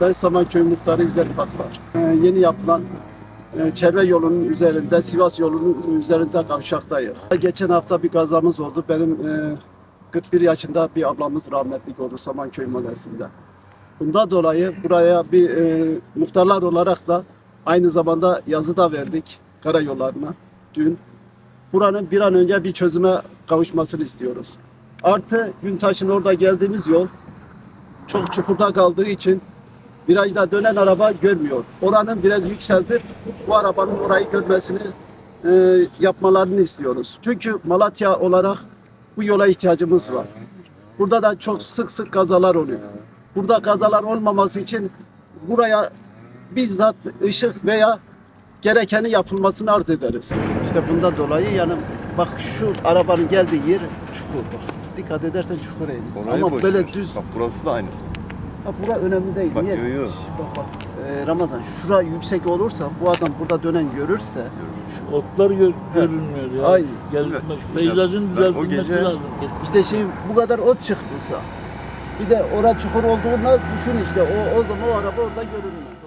Ben Samanköy Muhtarı İzzet Patlar. Ee, yeni yapılan e, çevre yolunun üzerinde, Sivas yolunun üzerinde kavşaktayız. Geçen hafta bir kazamız oldu. Benim e, 41 yaşında bir ablamız rahmetlik oldu Samanköy Mahallesi'nde. Bundan dolayı buraya bir e, muhtarlar olarak da aynı zamanda yazı da verdik karayollarına dün. Buranın bir an önce bir çözüme kavuşmasını istiyoruz. Artı Güntaş'ın orada geldiğimiz yol çok çukurda kaldığı için virajda dönen araba görmüyor. Oranın biraz yükseltip bu arabanın orayı görmesini e, yapmalarını istiyoruz. Çünkü Malatya olarak bu yola ihtiyacımız var. Burada da çok sık sık kazalar oluyor. Burada kazalar olmaması için buraya bizzat ışık veya gerekeni yapılmasını arz ederiz. İşte bundan dolayı yani bak şu arabanın geldiği yer çukur. Bak, dikkat edersen iniyor. Orayı Ama böyle düz Bak burası da aynısı. Ha bura önemli değil. Bak, Niye? yo, yo. Bak bak. Ee, Ramazan şura yüksek olursa bu adam burada dönen görürse Şu otlar gör, görünmüyor ya. Aynen. Gelmez. Evet. Peyzajın o düzeltilmesi gece- lazım kesin. işte şimdi bu kadar ot çıktıysa bir de ora çukur olduğunda düşün işte o, o zaman o araba orada görünmez.